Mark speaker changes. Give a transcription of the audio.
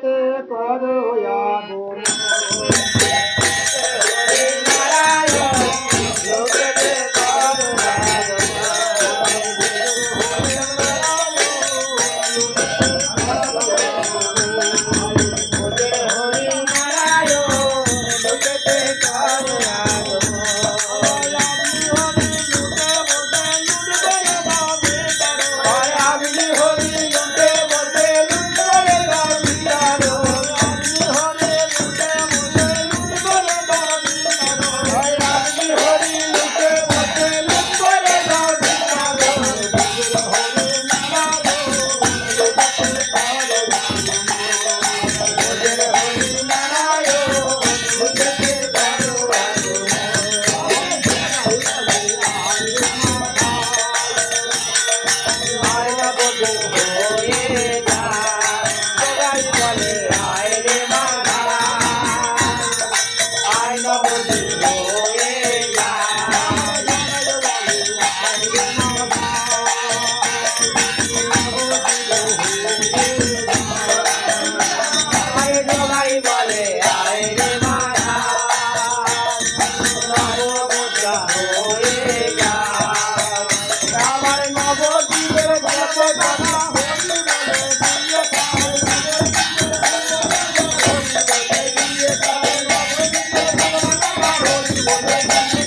Speaker 1: te padoya guru Thank you.